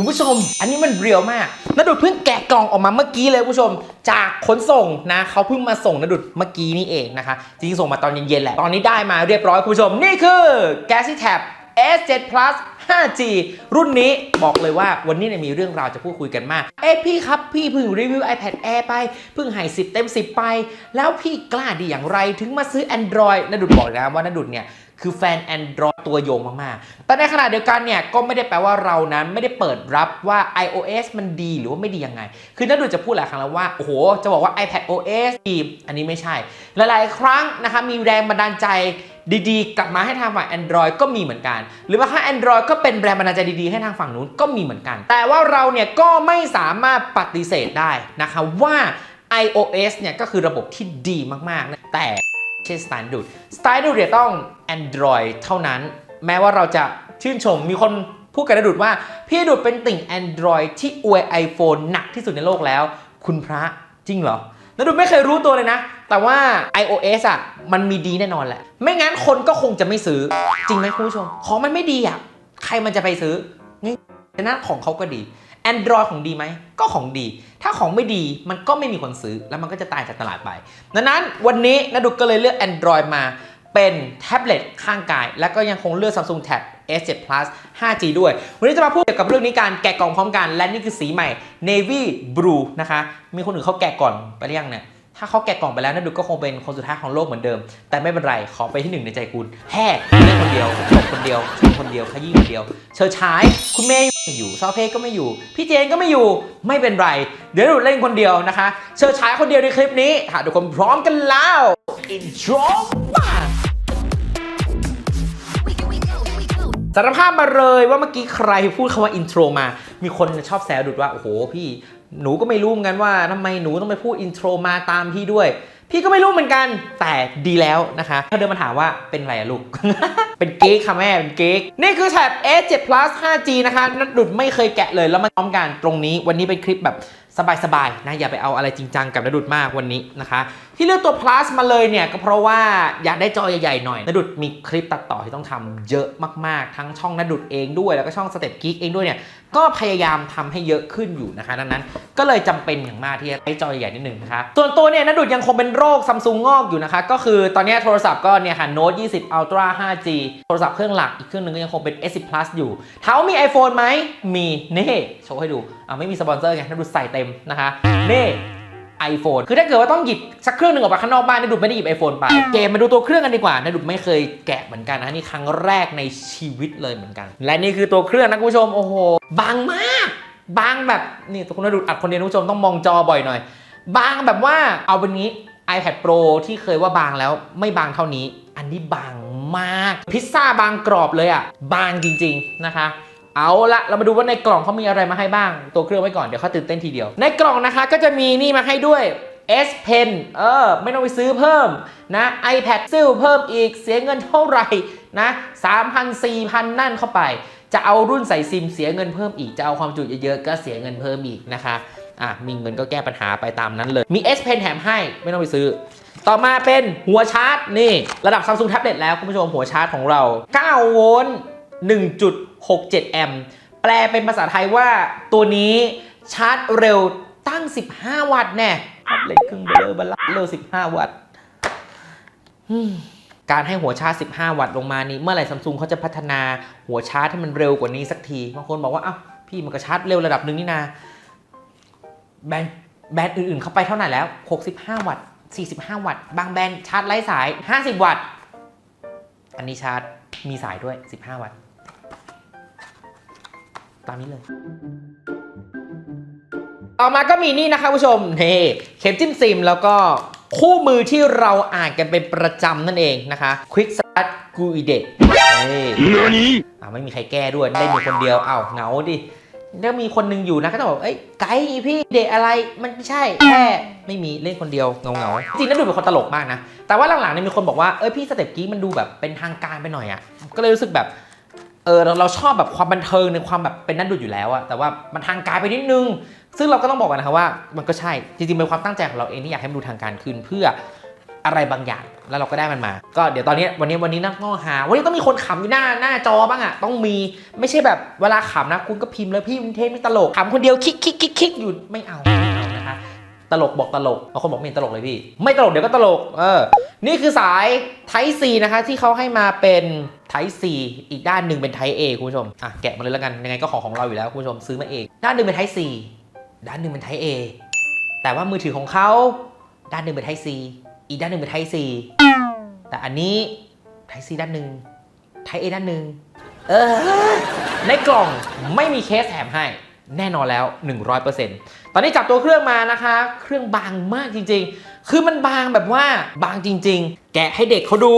คุณผู้ชม อันนี้มันเรียวมากนดุดเพิ่งแกะกล่องออกมาเมื่อกี้เลยคุณผู้ชม จากขนส่งนะเขาเพิ่งมาส่งนดุดเมื่อกี้นี่เองนะคะจริงๆส่งมาตอนเย็นๆแหละตอนนี้ได้มาเรียบร้อยคุณผู้ชม นี่คือ Galaxy Tab S7 Plus 5G รุ่นนี้บอกเลยว่าวันนี้เนี่ยมีเรื่องราวจะพูดคุยกันมาก เอ้พี่ครับพี่เพิ่งรีวิว iPad Air ไปเพิ่งให้10 เต็ม 10 ไป แล้วพี่กล้าดีอย่างไรถึงมาซื้อ Android นดุดบอกเลยนะว่า นดุดเนี่ย คือแฟน Android ตัวยงมาก ๆ แต่ในขณะเดียวกันเนี่ย ก็ไม่ได้แปลว่าเรานั้นไม่ได้เปิดรับว่า iOS มันดีหรือว่าไม่ดียังไง คือนัดดูจะพูดหลายครั้งแล้วว่า โอ้โห จะบอกว่า iPad OS ดี อันนี้ไม่ใช่ หลาย ๆ ครั้งนะคะมีแรงบันดาลใจดีๆ กลับมาให้ทางฝั่ง Android ก็มีเหมือนกัน หรือว่าถ้า Android ก็เป็นแรงบันดาลใจดีๆ ให้ทางฝั่งนู้นก็มีเหมือนกัน แต่ว่าเราเนี่ยก็ไม่สามารถปฏิเสธได้นะคะว่า iOS เนี่ยก็คือระบบที่ดีมากๆ แต่ ไม่ใช่สไตล์ดูดสไตล์ดูดเนี่ยต้อง Android เท่านั้น แม้ว่าเราจะชื่นชมมีคนพูดกับนดุดว่า พี่ดุดเป็นติ่ง Android ที่อวย iPhone หนักที่สุดในโลกแล้ว คุณพระจริงเหรอนดุดไม่เคยรู้ตัวเลยนะ แต่ว่า iOS อะมันมีดีแน่นอนแหละ ไม่งั้นคนก็คงจะไม่ซื้อ จริงไหมคุณผู้ชม ของมันไม่ดีอะ ใครมันจะไปซื้อง่ายแต่นั้นของเขาก็ดี Android ของดีไหม ก็ของดี ถ้าของไม่ดีมันก็ไม่มีคนซื้อแล้วมันก็จะตายจากตลาดไปดังนั้นวันนี้นาดุกก็เลยเลือก Android มาเป็นแท็บเล็ตข้างกาย แล้วก็ยังคงเลือก Samsung Tab S7 Plus 5G ด้วย วันนี้จะมาพูดเกี่ยวกับเรื่องนี้การแกะกล่องพร้อมกัน และนี่คือสีใหม่ Navy Blue นะคะ มีคนอื่นเขาแกะก่อนไปหรือยังเนี่ย ถ้าเขาแกะกล่องไปแล้วนะดุก็คงเป็นคนสุดท้ายของโลกเหมือนเดิม แต่ไม่เป็นไร ขอไปที่หนึ่งในใจคุณแห่เล่นคนเดียวจบคนเดียวชมคนเดียวขยี้คนเดียว เชิญชาย คุณเมย์ไม่อยู่ซอเพก็ไม่อยู่ พี่เจนก็ไม่อยู่ ไม่เป็นไร เดี๋ยวดุเล่นคนเดียวนะคะ เชิญชายคนเดียวในคลิปนี้หากทุกคนพร้อมกันแล้ว intro สารภาพมาเลยว่าเมื่อกี้ใครพูดคำว่าอินโทรมา มีคนชอบแซวดุดว่า โอ้โหพี่ หนูก็ไม่รู้เหมือนกันว่าทำไมหนูต้องไปพูดอินโทรมาตามพี่ด้วย พี่ก็ไม่รู้เหมือนกัน แต่ดีแล้วนะคะเขาเดินมาถามว่าเป็นไรลูก เป็นเก๊กค่ะแม่ เป็นเก๊กนี่คือแท็บ S7 Plus 5G นะคะนัดดุดไม่เคยแกะเลยแล้วมาพร้อมกันตรงนี้ วันนี้เป็นคลิปแบบสบายๆนะอย่าไปเอาอะไรจริงจังกับนัดดุดมากวันนี้นะคะ ที่เลือกตัว plus มาเลยเนี่ยก็เพราะว่าอยากได้จอใหญ่ๆหน่อยนดุดมีคลิปตัดต่อที่ต้องทำเยอะมากๆ ทั้งช่องนดุดเองด้วยแล้วก็ช่องสเต็ปกิ๊กเองด้วยเนี่ยก็พยายามทำให้เยอะขึ้นอยู่นะคะดังนั้นก็เลยจำเป็นอย่างมากที่จะได้จอใหญ่ๆนิดหนึ่งนะคะส่วนตัวเนี่ยนดุดยังคงเป็นโรคซัมซุงงอกอยู่นะคะ ก็คือตอนนี้โทรศัพท์ก็เนี่ยค่ะ Note 20 Ultra 5G โทรศัพท์เครื่องหลักอีกเครื่องหนึงก็ยังคงเป็น S10 Plus อยู่ถามว่ามี iPhone ไหมมีนี่โชว์ให้ดูอ่าไม่มีสปอนเซอร์ไงนัดดุดใส่เต็มนะคะนี่ iPhone คือถ้าเกิดว่าต้องหยิบสักเครื่องหนึ่งออกไปข้างนอกบ้านนดุดไม่ได้หยิบ iPhone ไป เกมมาดูตัวเครื่องกันดีกว่านดุดไม่เคยแกะเหมือนกันนะนี่ครั้งแรกในชีวิตเลยเหมือนกัน และนี่คือตัวเครื่องนะคุณผู้ชมโอ้โหบางมากบางแบบนี่ตัวคุณนดุดอัดคนเดียวนะคุณผู้ชมต้องมองจอบ่อยหน่อย บางแบบว่าเอาเป็นงี้ iPad Pro ที่เคยว่าบางแล้วไม่บางเท่านี้ อันนี้บางมาก พิซซ่าบางกรอบเลยอะบางจริง ๆนะคะ เอาละเรามาดูว่าในกล่องเขามีอะไรมาให้บ้าง ตัวเครื่องไว้ก่อนเดี๋ยวเขาตื่นเต้นทีเดียว ในกล่องนะคะก็จะมีนี่มาให้ด้วย S Pen เออ ไม่ต้องไปซื้อเพิ่มนะ iPad ซิลเพิ่มอีกเสียเงินเท่าไหร่นะ3,000 4,000 นั่นเข้าไป จะเอารุ่นใส่ซิมเสียเงินเพิ่มอีก จะเอาความจุเยอะๆ ก็เสียเงินเพิ่มอีกนะคะ อะ มีเงินก็แก้ปัญหาไปตามนั้นเลย มี S Pen แถมให้ ไม่ต้องไปซื้อ ต่อมาเป็นหัวชาร์จ นี่ ระดับ Samsung Tablet แล้ว คุณผู้ชมหัวชาร์จของเรา 9 โวลต์ 1.67 แอมป์แปลเป็นภาษาไทยว่าตัวนี้ชาร์จเร็วตั้ง 15 วัตต์แน่แท็บเล็ตครึ่งเบลอบัลลัเร็ว 15 วัตต์การให้หัวชาร์จ 15 วัตต์ลงมานี้ เมื่อไหร่ซัมซุงเขาจะพัฒนาหัวชาร์จให้มันเร็วกว่านี้สักที บางคนบอกว่าอ้าวพี่มันก็ชาร์จเร็วระดับหนึ่งนี่นาแบรนด์แบรนด์อื่นๆ เข้าไปเท่าไหร่แล้ว 65 วัตต์ 45 วัตต์ บางแบรนด์ชาร์จไร้สาย 50 วัตต์ อันนี้ชาร์จมีสายด้วย 15 วัตต์ ตามนี้เลย ต่อมาก็มีนี่นะคะผู้ชมนี่เข็มจิ้มซิมแล้วก็คู่มือที่เราอ่านกันเป็นประจำนั่นเองนะคะ Quick Start Guide นี่อ่าไม่มีใครแก้ด้วย ได้มีคนเดียวอ้าวเหงาดิถ้ามีคนหนึงอยู่นะก็ต้องบอกเอ้ยไกด์พี่เดทอะไรมันไม่ใช่แค่ไม่มีเล่นคนเดียวเงาเงาๆจริงๆแล้วดูเป็นคนตลกมากนะ แต่ว่าหลังๆเนี่ยมีคนบอกว่าเอ้ยพี่สเต็ปกี้มันดูแบบเป็นทางการไปหน่อยอะ่ะก็เลยรู้สึกแบบ เออเราเราชอบแบบความบันเทิงในความแบบเป็นนัดดูอยู่แล้วอะแต่ว่ามันทางการไปนิดนึง ซึ่งเราก็ต้องบอกกันนะครับว่า มันก็ใช่จริงๆเป็นความตั้งใจของเราเองที่อยากให้มันดูทางการขึ้นเพื่ออะไรบางอย่างแล้วเราก็ได้มันมา ก็เดี๋ยวตอนนี้วันนี้วันนี้นักง้อหา วันนี้ต้องมีคนขำอยู่หน้าหน้าจอบ้างอะต้องมีไม่ใช่แบบเวลาขำนะคุณก็พิมพ์เลยพี่มันเทไม่ตลกขำคนเดียวคิกคิกคิกคิกอยู่ไม่เอา ตลกบอกตลกบางคนบอกไม่เห็นตลกเลยพี่ ไม่ตลกเดี๋ยวก็ตลก เออ นี่คือสาย Type C นะคะ ที่เขาให้มาเป็น Type C อีกด้านหนึ่งเป็น Type A คุณผู้ชม อะแกะมาเลยแล้วกัน ยังไงก็ของของเราอยู่แล้วคุณผู้ชมซื้อมาเอง ด้านหนึ่งเป็น Type C ด้านหนึ่งเป็น Type A แต่ว่ามือถือของเขาด้านหนึ่งเป็น Type C อีกด้านหนึ่งเป็น Type C แต่อันนี้ Type C ด้านหนึ่ง Type A ด้านหนึ่งเออในกล่องไม่มีเคสแถมให้ แน่นอนแล้ว 100%ตอนนี้จับตัวเครื่องมานะคะ เครื่องบางมากจริงๆ คือมันบางแบบว่าบางจริง ๆ แกะให้เด็กเขาดู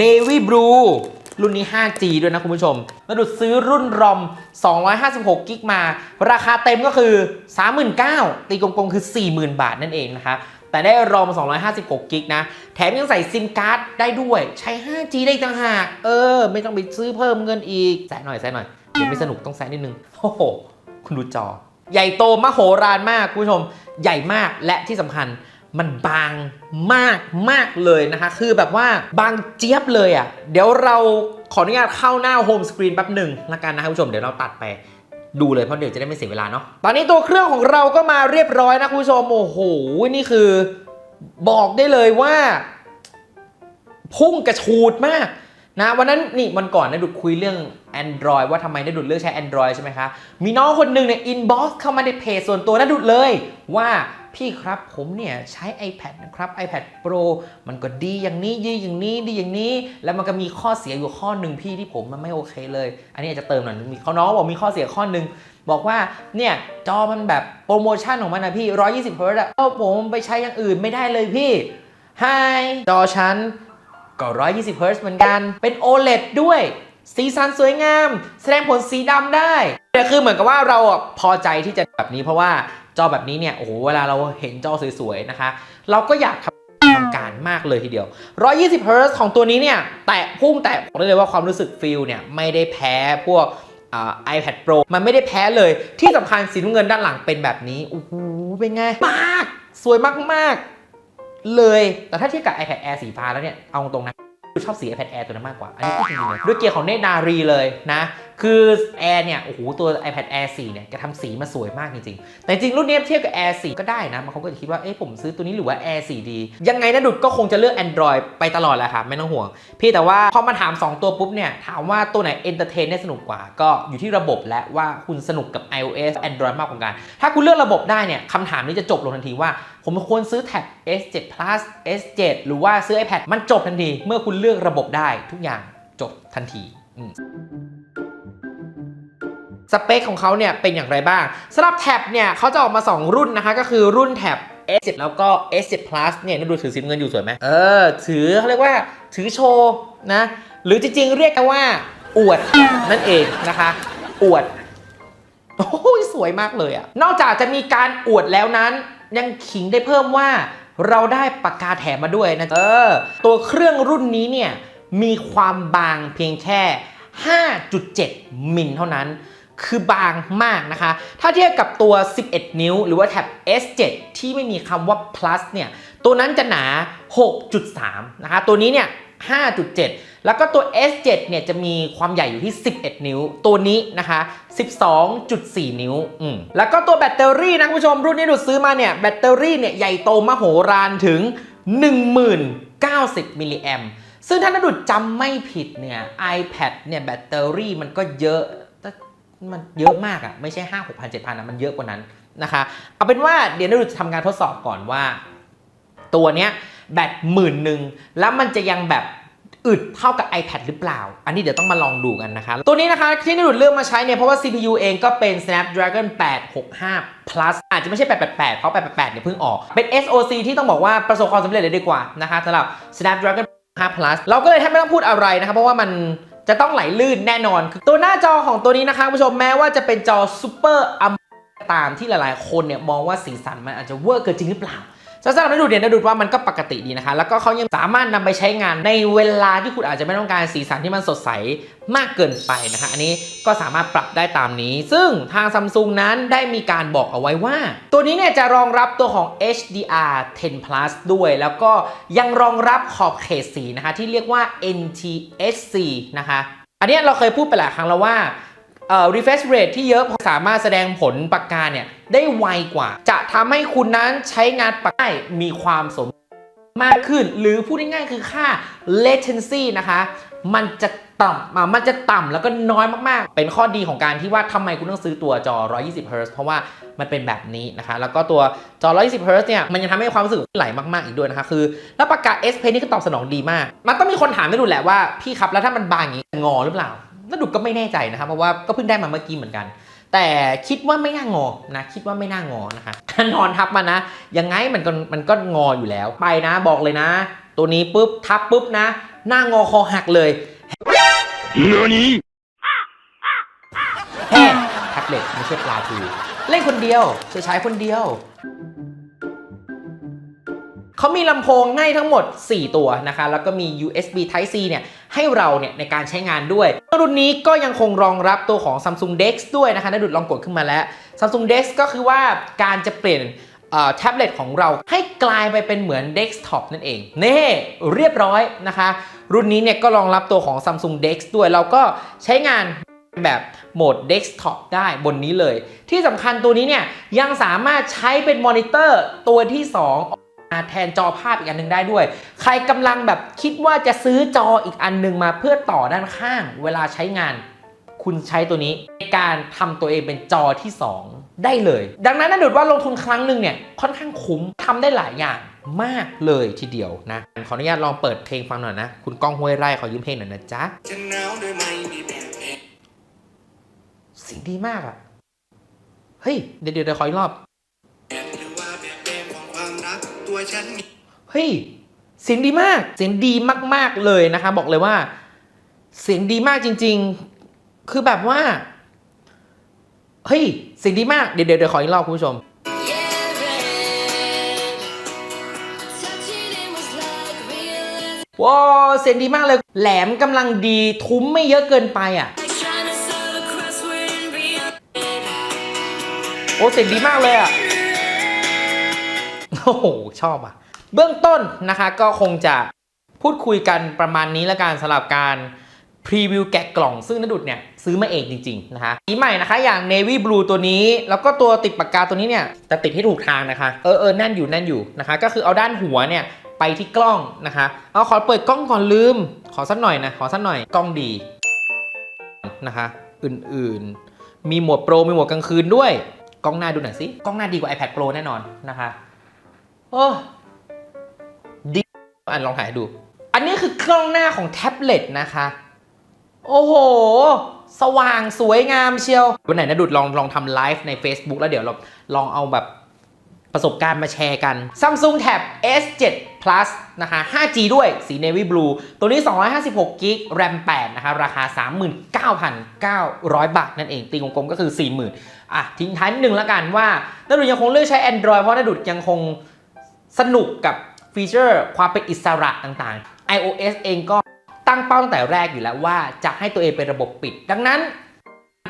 Navy Blue รุ่นนี้ 5G ด้วยนะคุณผู้ชมแล้วดูซื้อรุ่นรอม 256 กิกมา ราคาเต็มก็คือ 39,000ตีกลมๆ คือ 40,000 บาทนั่นเองนะคะ แต่ได้รอม 256 กิกนะ แถมยังใส่ซิมการ์ดได้ด้วย ใช้ 5G ได้ต่างหาก เออ ไม่ต้องไปซื้อเพิ่มเงินอีกแซะหน่อยแซะหน่อย เดี๋ยวไม่สนุกต้องแซะนิดนึง โอ้โห คุณดูจอ ใหญ่โตมโหฬารมากคุณผู้ชม ใหญ่มากและที่สำคัญมันบางมากมากเลยนะคะ คือแบบว่าบางเจี๊ยบเลยอะ่ะ เดี๋ยวเราขออนุญาตเข้าหน้าโฮมสกรีนแป๊บหนึ่งละกันนะครับคุณผู้ชม เดี๋ยวเราตัดไปดูเลยเพราะเดี๋ยวจะได้ไม่เสียเวลาเนาะ ตอนนี้ตัวเครื่องของเราก็มาเรียบร้อยนะคุณผู้ชม โอ้โห นี่คือบอกได้เลยว่า พุ่งกระชูดมากนะวันนั้นนี่วันก่อนนะดุดคุยเรื่อง Android ว่าทำไมนะดุดเลือกใช้ Android ใช่ไหมคะ มีน้องคนหนึ่งเนี่ยอินบ็อกซ์เข้ามาในเพจส่วนตัวนะดุดเลยว่าพี่ครับผมเนี่ยใช้ iPad นะครับ iPad Pro มันก็ดีอย่างนี้ดีอย่างนี้ดีอย่างนี้ แล้วมันก็มีข้อเสียอยู่ข้อหนึ่งพี่ที่ผมมันไม่โอเคเลย อันนี้อาจจะเติมหน่อยมีเขาน้องบอกมีข้อเสียข้อหนึ่งบอกว่าเนี่ยจอมันแบบโปรโมชั่นของมันนะพี่ 120 Hz อะเอ้าผมไปใช้อย่างอื่นไม่ได้เลยพี่ไฮจอฉันก็ 120 Hz เหมือนกันเป็น OLED ด้วย สีสันสวยงาม แสดงผลสีดำได้แต่คือเหมือนกับว่าเราพอใจที่จะแบบนี้เพราะว่าจอแบบนี้เนี่ยโอ้โหเวลาเราเห็นจอสวยๆนะคะ เราก็อยากทำทำการมากเลยทีเดียว 120 Hz ของตัวนี้เนี่ย แตะพุ่งแตะบอกได้เลยว่าความรู้สึกฟิลเนี่ยไม่ได้แพ้พวกอ่า iPad Pro มันไม่ได้แพ้เลย ที่สำคัญสีน้ำเงินด้านหลังเป็นแบบนี้โอ้โหเป็นไงมาก สวยมากๆเลย แต่ถ้าเทียบกับ iPad Air สีฟ้าแล้วเนี่ย เอาตรงนะ ชอบสี iPad Air ตัวนั้นมากกว่า อันนี้พูดจริงๆเลยด้วยเกียร์ของเนตรนารีเลยนะ คือ Air เนี่ย โอ้โห ตัว iPad Air 4 เนี่ยแกทำสีมาสวยมากจริงๆ แต่จริงรุ่นนี้เทียบกับ Air 4 ก็ได้นะบางคนก็จะคิดว่า เอ๊ะผมซื้อตัวนี้หรือว่า Air 4 ดี ยังไงนะดุดก็คงจะเลือก Android ไปตลอดแหละค่ะ ไม่ต้องห่วง พี่แต่ว่า พอมาถาม 2 ตัวปุ๊บเนี่ย ถามว่าตัวไหน Entertain ได้สนุกกว่า ก็อยู่ที่ระบบและว่าคุณสนุกกับ iOS Android มากกว่ากัน ถ้าคุณเลือกระบบได้เนี่ยคำถามนี้จะจบลงทันทีว่า ผมควรซื้อแท็บ S7 Plus S7 หรือว่าซื้อ iPad มันจบทันที เมื่อคุณเลือกระบบได้ทุกอย่างจบทันทีอืม สเปคของเขาเนี่ยเป็นอย่างไรบ้างสำหรับแท็บเนี่ยเขาจะออกมา 2 รุ่นนะคะ ก็คือรุ่นแท็บ S7 แล้วก็ S7 Plus เนี่ยนี่ดูถือสีน้ำเงินอยู่สวยไหมเออ ถือเขาเรียกว่าถือโชว์นะ หรือจริงๆ เรียกกันว่า อวดนั่นเองนะคะ อวด โอ้ยสวยมากเลยอะนอกจากจะมีการอวดแล้วนั้น ยังขิงได้เพิ่มว่า เราได้ปากกาแถมมาด้วยนะ เออ ตัวเครื่องรุ่นนี้เนี่ยมีความบางเพียงแค่ 5.7 มิลเท่านั้น คือบางมากนะคะ ถ้าเทียบกับตัว 11 นิ้ว หรือว่าแท็บ S7 ที่ไม่มีคำว่า plus เนี่ย ตัวนั้นจะหนา 6.3 นะคะ ตัวนี้เนี่ย 5.7 แล้วก็ตัว S7 เนี่ยจะมีความใหญ่อยู่ที่ 11 นิ้ว ตัวนี้นะคะ 12.4 นิ้ว อืมแล้วก็ตัวแบตเตอรี่นะคุณผู้ชม รุ่นนี้ดูซื้อมาเนี่ย แบตเตอรี่เนี่ยใหญ่โตมโหฬารถึง 10,090 มิลลิแอมซึ่งถ้านัดุดจำไม่ผิดเนี่ย iPad เนี่ยแบตเตอรี่มันก็เยอะ มันเยอะมากอะ่ะไม่ใช่5 6 0 0 7 0 0นนะมันเยอะกว่านั้นนะคะเอาเป็นว่าเดี๋ยวนัดุดจะทำการทดสอบก่อนว่า ตัวเนี้ยแบตหมื่นหนึ่งแล้วมันจะยังแบบอึดเท่ากับ iPad หรือเปล่า อันนี้เดี๋ยวต้องมาลองดูกันนะคะ ตัวนี้นะคะที่นิรุดเลือกมาใช้เนี่ย เพราะว่า CPU เองก็เป็น Snapdragon 865 plus อาจจะไม่ใช่ 888 เพราะ 888 เนี่ยเพิ่งออก เป็น SoC ที่ต้องบอกว่าประสบความสำเร็จเลยดีกว่านะคะสำหรับ Snapdragon 5 plus เราก็เลยแทบไม่ต้องพูดอะไรนะครับเพราะว่ามัน จะต้องไหลลื่นแน่นอนคือตัวหน้าจอของตัวนี้นะคะคุณผู้ชมแม้ว่าจะเป็นจอซูเปอร์อัมตามที่หลายๆ คนเนี่ยมองว่าสีสันมันอาจจะเวอร์เกินจริงหรือเปล่า สำหรับนดูดเนี่ยนดูดว่ามันก็ปกติดีนะคะ แล้วก็เขายังสามารถนำไปใช้งานในเวลาที่คุณอาจจะไม่ต้องการสีสันที่มันสดใสมากเกินไปนะคะ อันนี้ก็สามารถปรับได้ตามนี้ ซึ่งทางซัมซุงนั้นได้มีการบอกเอาไว้ว่า ตัวนี้เนี่ยจะรองรับตัวของ HDR 10 plus ด้วย แล้วก็ยังรองรับขอบเขตสีนะคะที่เรียกว่า NTSC นะคะ อันนี้เราเคยพูดไปหลายครั้งแล้วว่า refresh rate ที่เยอะสามารถแสดงผลปากกาเนี่ยได้ไวกว่า จะทำให้คุณนั้นใช้งานปากกามีความสมมากขึ้น หรือพูดง่ายๆคือค่า latency นะคะ มันจะต่ำมันจะต่ำแล้วก็น้อยมากๆ เป็นข้อดีของการที่ว่าทำไมคุณต้องซื้อตัวจอ 120 Hz เพราะว่ามันเป็นแบบนี้นะคะ แล้วก็ตัวจอ 120 Hz เนี่ย มันยังทำให้ความรู้สึกไหลมากๆ อีกด้วยนะคะ คือแล้วปากกา S Pen นี่ก็ตอบสนองดีมาก มันต้องมีคนถามไม่ดูแหละว่า พี่ครับ แล้วถ้ามันบางอย่างนี้งอหรือเปล่า น่าดุก็ไม่แน่ใจนะครับ เพราะว่าก็เพิ่งได้มาเมื่อกี้เหมือนกัน แต่คิดว่าไม่น่างอนะ คิดว่าไม่น่างอนะคะถ้านอนทับมันนะ ยังไงมันก็มันก็งออยู่แล้ว ไปนะ บอกเลยนะ ตัวนี้ปุ๊บทับปุ๊บนะ หน้างอคอหักเลย何แฮ่แท็บเล็ตไม่ใช่ปลาทูเล่นคนเดียวจะใช้คนเดียว เขามีลำโพงให้ทั้งหมด 4 ตัวนะคะ แล้วก็มี USB Type C เนี่ยให้เราเนี่ยในการใช้งานด้วย รุ่นนี้ก็ยังคงรองรับตัวของ Samsung Dex ด้วยนะคะนดุดลองกดขึ้นมาแล้ว Samsung Dex ก็คือว่าการจะเปลี่ยนแท็บเล็ตของเราให้กลายไปเป็นเหมือนเดสก์ท็อปนั่นเองเน่เรียบร้อยนะคะ รุ่นนี้เนี่ยก็รองรับตัวของ Samsung Dex ด้วยเราก็ใช้งานแบบโหมด Desktop ได้บนนี้เลย ที่สำคัญตัวนี้เนี่ยยังสามารถใช้เป็นมอนิเตอร์ตัวที่ 2 แทนจอภาพอีกอันหนึงได้ด้วย ใครกำลังแบบคิดว่าจะซื้อจออีกอันหนึงมาเพื่อต่อด้านข้าง เวลาใช้งาน คุณใช้ตัวนี้ในการทำตัวเองเป็นจอที่ 2 ได้เลย ดังนั้นน่าดูดว่าลงทุนครั้งหนึ่งเนี่ยค่อนข้างคุ้มทำได้หลายอย่างมากเลยทีเดียวนะ ขออนุญาตลองเปิดเพลงฟังหน่อยนะ คุณก้องห้วยไร่ขอยืมเพลงหน่อยนะจ๊ะจะหนาวด้วยไม่งดีมากอะเฮ้ย เดี๋ยวเดี๋ยวเดี๋ยวขออีกรอบ ตัวฉันมีเฮ้ยเสียงดีมาก เสียงดีมาก ๆเลยนะคะ บอกเลยว่า เสียงดีมากจริง ๆ คือแบบว่า เฮ้ยเสียงดีมาก เดี๋ยวเดี๋ยวเดี๋ยวขออีกรอบคุณผู้ชม ว้าวเสียงดีมากเลย แหลมกำลังดีทุ้มไม่เยอะเกินไปอะ โอ้เสียงดีมากเลยอะ โอ้โหชอบอะ เบื้องต้นนะคะก็คงจะพูดคุยกันประมาณนี้ละกันสำหรับการพรีวิวแกะกล่องซึ่งนดุดเนี่ยซื้อมาเองจริงๆนะคะสีใหม่นะคะอย่าง Navy Blue ตัวนี้ แล้วก็ตัวติดปากกาตัวนี้เนี่ยจะติดให้ถูกทางนะคะ เออเออแน่นอยู่แน่นอยู่นะคะ ก็คือเอาด้านหัวเนี่ยไปที่กล้องนะคะ เอาขอเปิดกล้องก่อนลืม ขอสักหน่อยนะ ขอสักหน่อยกล้องดีนะคะ อื่นๆ มีโหมดโปรมีโหมดกลางคืนด้วย กล้องหน้าดูหน่อยสิกล้องหน้าดีกว่า iPad Pro แน่นอนนะคะ โอ้ดีอ่านลองถ่ายดู อันนี้คือกล้องหน้าของแท็บเล็ตนะคะ โอ้โห สว่างสวยงามเชียว วันไหนนะดุดลองลองทำไลฟ์ใน Facebook แล้วเดี๋ยวเราลองเอาแบบประสบการณ์มาแชร์กัน Samsung Tab S7 Plus นะคะ 5G ด้วย สี Navy Blue ตัวนี้ 256 g b RAM 8 นะคะ ราคา 39,900 บาท นั่นเอง ตีกลมๆก็คือ 40,000 อะ ทิ้งท้ายนิดนึงล้วกันว่านาดุดยังคงเลือกใช้ Android เพราะนาดุดยังคง สนุกกับฟีเจอร์ความเป็นอิสระต่างๆ iOS เองก็ตั้งเป้าตั้งแต่แรกอยู่แล้วว่าจะให้ตัวเองเป็นระบบปิด ดังนั้น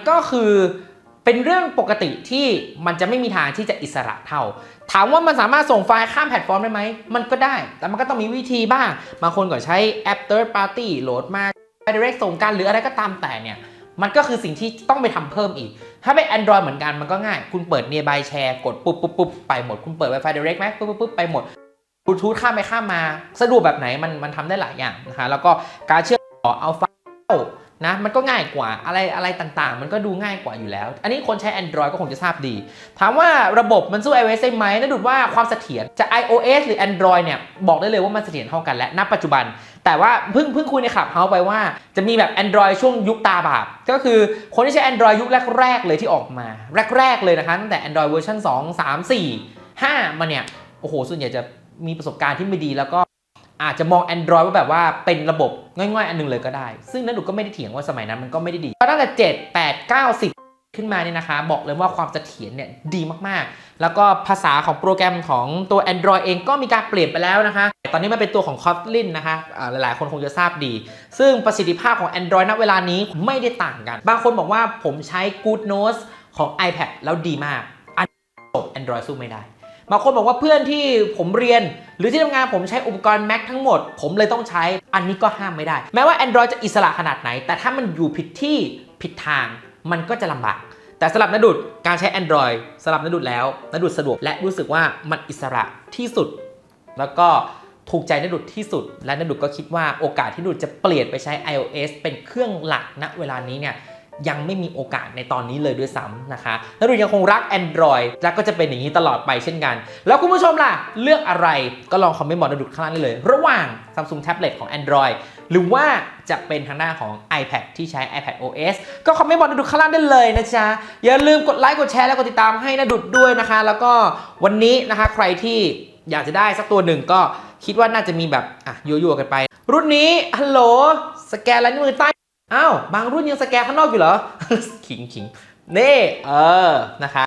ก็คือเป็นเรื่องปกติที่มันจะไม่มีทางที่จะอิสระเท่า ถามว่ามันสามารถส่งไฟล์ข้ามแพลตฟอร์มได้ไหม มันก็ได้ แต่มันก็ต้องมีวิธีบ้าง บางคนก็ใช้แอป third party โหลดมา direct ส่งกันหรืออะไรก็ตามแต่เนี่ย มันก็คือสิ่งที่ต้องไปทำเพิ่มอีก ถ้าเป็น Android เหมือนกันมันก็ง่าย คุณเปิด nearby share กดปุ๊บปุ๊บปุ๊บไปหมด คุณเปิด Wi-Fi direct ไหมปุ๊บปุ๊บปุ๊บไปหมดบลูทูธข้ามไปข้ามมา สะดวกแบบไหนมันมันทำได้หลายอย่างนะคะแล้วก็การเชื่อมต่อเอาไฟล์นะมันก็ง่ายกว่าอะไรอะไรต่างๆ มันก็ดูง่ายกว่าอยู่แล้ว อันนี้คนใช้ Android ก็คงจะทราบดี ถามว่าระบบมันสู้ iOS ได้ไหมน่าดูว่าความเสถียรจะ iOS หรือ Android เนี่ยบอกได้เลยว่ามันเสถียรเท่ากันและณปัจจุบัน แต่ว่าเพิ่งเพิ่งคุยในขับเฮาไปว่าจะมีแบบ Android ช่วงยุคตาบาปก็คือคนที่ใช้ Android ยุคแรกๆเลยที่ออกมา แรกๆเลยนะคะตั้งแต่ Android เวอร์ชัน2 3 4 5 มาเนี่ยโอ้โห ส่วนใหญ่จะมีประสบการณ์ที่ไม่ดีแล้วก็อาจจะมอง Android ว่าแบบว่าเป็นระบบง่อยๆ อันหนึงเลยก็ได้ ซึ่งนั้นหนูก็ไม่ได้เถียงว่าสมัยนั้นมันก็ไม่ได้ดีตั้งแต่7 8 9 10 ขึ้นมาเนี่ยนะคะ บอกเลยว่าความเสถียรเนี่ยดีมากๆ แล้วก็ภาษาของโปรแกรมของตัว Android เองก็มีการเปลี่ยนไปแล้วนะคะ ตอนนี้มันเป็นตัวของ Kotlin นะคะอ่าหลายๆ คนคงจะทราบดี ซึ่งประสิทธิภาพของ Android ณเวลานี้ไม่ได้ต่างกัน บางคนบอกว่าผมใช้ Good Notes ของ iPad แล้วดีมากอันจบ Android สู้ไม่ได้บางคนบอกว่าเพื่อนที่ผมเรียน หรือที่ทำงานผมใช้อุปกรณ์ Mac ทั้งหมด ผมเลยต้องใช้อันนี้ก็ห้ามไม่ได้ แม้ว่า Android จะอิสระขนาดไหน แต่ถ้ามันอยู่ผิดที่ผิดทาง มันก็จะลำบาก แต่สำหรับนดุดการใช้ Android สำหรับนดุดแล้วนดุดสะดวกและรู้สึกว่ามันอิสระที่สุด แล้วก็ถูกใจนดุดที่สุด และนดุดก็คิดว่าโอกาสที่นดุดจะเปลี่ยนไปใช้ iOS เป็นเครื่องหลักณเวลานี้เนี่ย ยังไม่มีโอกาสในตอนนี้เลยด้วยซ้ำนะคะแล้วดูยังคงรัก Android และก็จะเป็นอย่างนี้ตลอดไปเช่นกัน แล้วคุณผู้ชมล่ะ เลือกอะไรก็ลองคอมเมนต์บอกนดุดข้างล่างได้เลย ระหว่าง Samsung Tablet ของ Android หรือว่าจะเป็นทางหน้าของ iPad ที่ใช้ iPad OS ก็คอมเมนต์บอกนดุดข้างล่างได้เลยนะจ๊ะ อย่าลืมกดไลค์กดแชร์และกดติดตามให้นดุดด้วยนะคะ แล้วก็วันนี้นะคะใครที่อยากจะได้สักตัวหนึ่งก็คิดว่าน่าจะมีแบบอะยั่วๆกันไป รุ่นนี้ฮัลโหลสแกนลายนิ้วมือใต้ อ้าว บางรุ่นยังสแกนข้างนอกอยู่เหรอ ขิงขิงเน่ เออ นะคะ